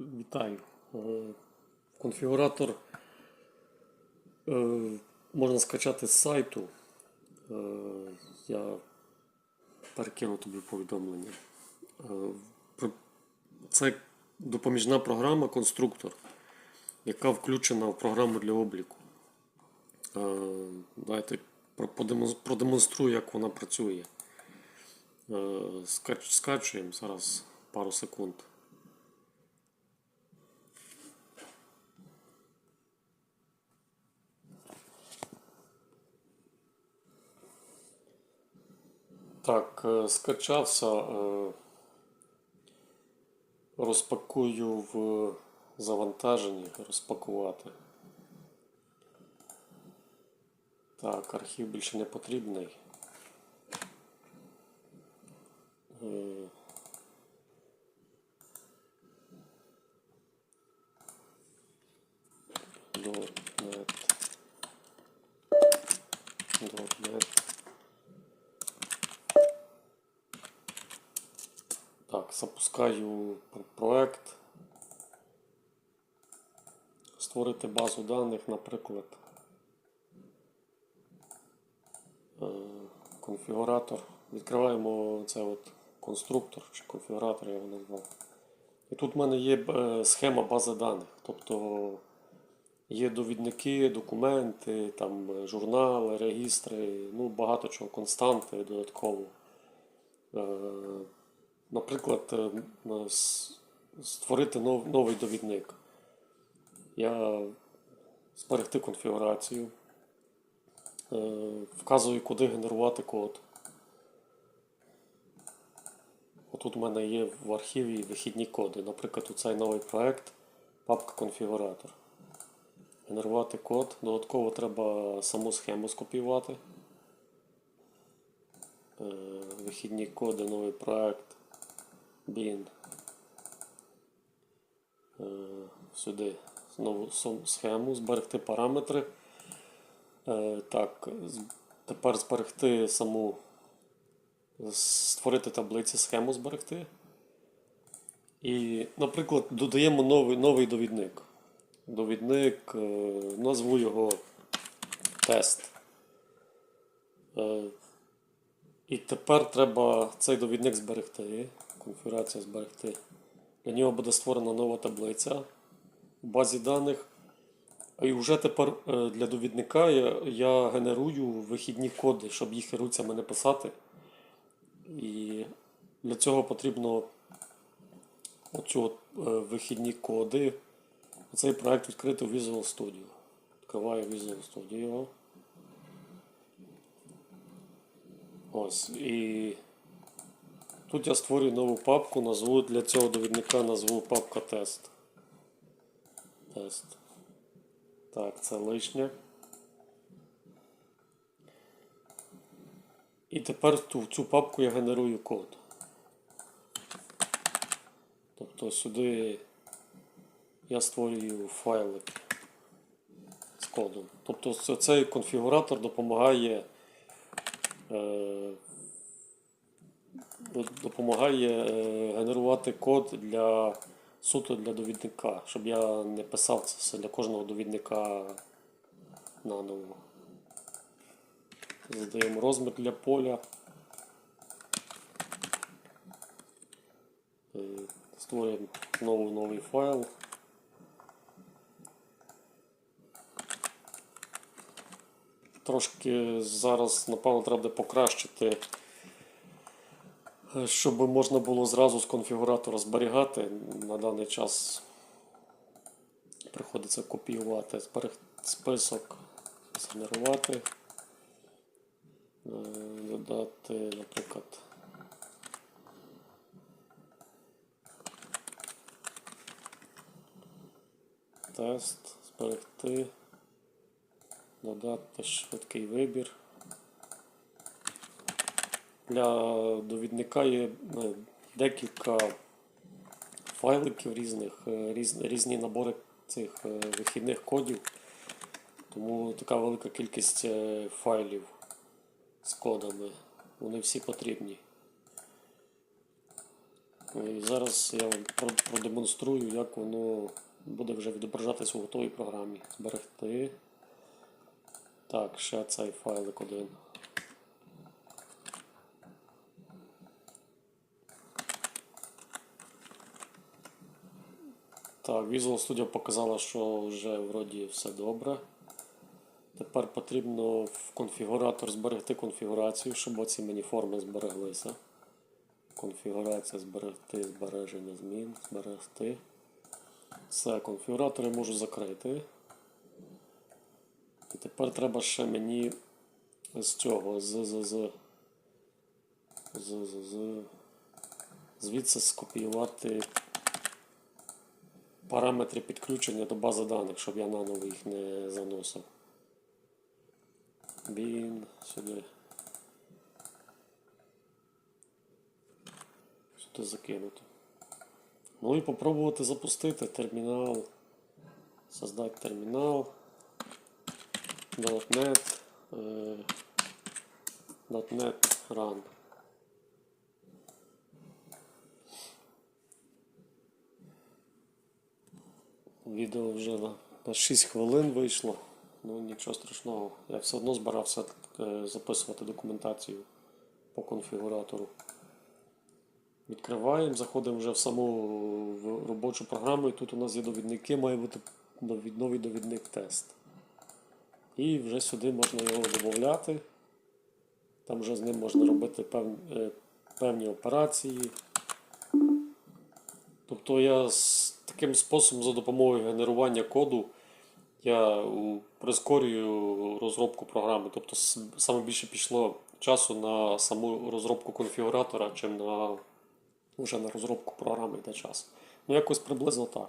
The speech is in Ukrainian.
Вітаю. Е, Конфігуратор е, можна скачати з сайту. Е, Я перекину тобі повідомлення. Це допоміжна програма конструктор, яка включена в програму для обліку. Давайте продемонструю, як вона працює. Скачуємо зараз пару секунд. Так, е, скачався. е, Розпакую в завантаженні. Розпакувати. Так, архів більше не потрібний. Е, .NET. .NET. запускаю проект. Створити базу даних, наприклад. Е, Конфігуратор. Відкриваємо це от конструктор чи конфігуратор, я його назвав. І тут в мене є е, схема бази даних. Тобто є довідники, документи, там е, журнали, регістри, ну багато чого, константи додатково. Е, Наприклад, е, с- створити новий довідник. Я зберегти конфігурацію, е, вказую, куди генерувати код. Отут у мене є в архіві вихідні коди. Наприклад, у цей новий проект, папка конфігуратор. Генерувати код. Додатково треба саму схему скопіювати. Е, Вихідні коди, новий проект. Bin. Е, Сюди знову схему, зберегти параметри. Е, Так, тепер зберегти саму, створити таблиці, схему зберегти. І, наприклад, додаємо новий, новий довідник. Довідник, е, назву його тест. І тепер треба цей довідник зберегти. Конфігурація зберегти. Для нього буде створена нова таблиця в базі даних. І вже тепер е, для довідника я, я генерую вихідні коди, щоб їх руцями не писати. І для цього потрібно оцю от, е, вихідні коди. Цей проект відкрити у Visual Studio. Відкриваю Visual Studio. Ось. І тут я створюю нову папку, назву для цього довідника назву папка тест. Тест. Так, це лишнє. І тепер в цю папку я генерую код. Тобто сюди я створюю файлик з кодом. Тобто цей конфігуратор допомагає е, допомагає е, генерувати код для суто для довідника, щоб я не писав це все для кожного довідника наново. Задаємо розмір для поля. Е, Створюємо новий новий файл. Трошки зараз, напевно, треба покращити, щоб можна було зразу з конфігуратора зберігати. На даний час приходиться копіювати список, згенерувати, е, додати, наприклад. Тест, зберегти, додати швидкий вибір. Для довідника є е, декілька файликів різних, е, різні набори цих е, вихідних кодів. Тому така велика кількість е, файлів з кодами. Вони всі потрібні. І зараз я вам продемонструю, як воно буде вже відображатись у готовій програмі. Зберегти. Так, ще цей файлик один. Visual Studio показала, що вже вроді все добре. Тепер потрібно в конфігуратор зберегти конфігурацію, щоб оці мені форми збереглися. Конфігурація зберегти, збереження змін, зберегти. Все, конфігуратор я можу закрити. І тепер треба ще мені з цього, з, з, звідси скопіювати параметри підключення до бази даних, щоб я наново їх не заносив. Bin сюди. Сюди закинути. Ну і попробувати запустити термінал. Создати термінал. .NET. е, .NET Run. Відео вже на, на 6 хвилин вийшло. Ну нічого страшного. Я все одно збирався е, записувати документацію по конфігуратору. Відкриваємо, заходимо вже в саму робочу програму, і тут у нас є довідники, має бути новий довідник тест. І вже сюди можна його додати. Там вже з ним можна робити певні, е, певні операції. Тобто я таким способом за допомогою генерування коду я прискорюю розробку програми. Тобто саме більше пішло часу на саму розробку конфігуратора, чим на вже на розробку програми йде час. Ну, якось приблизно так.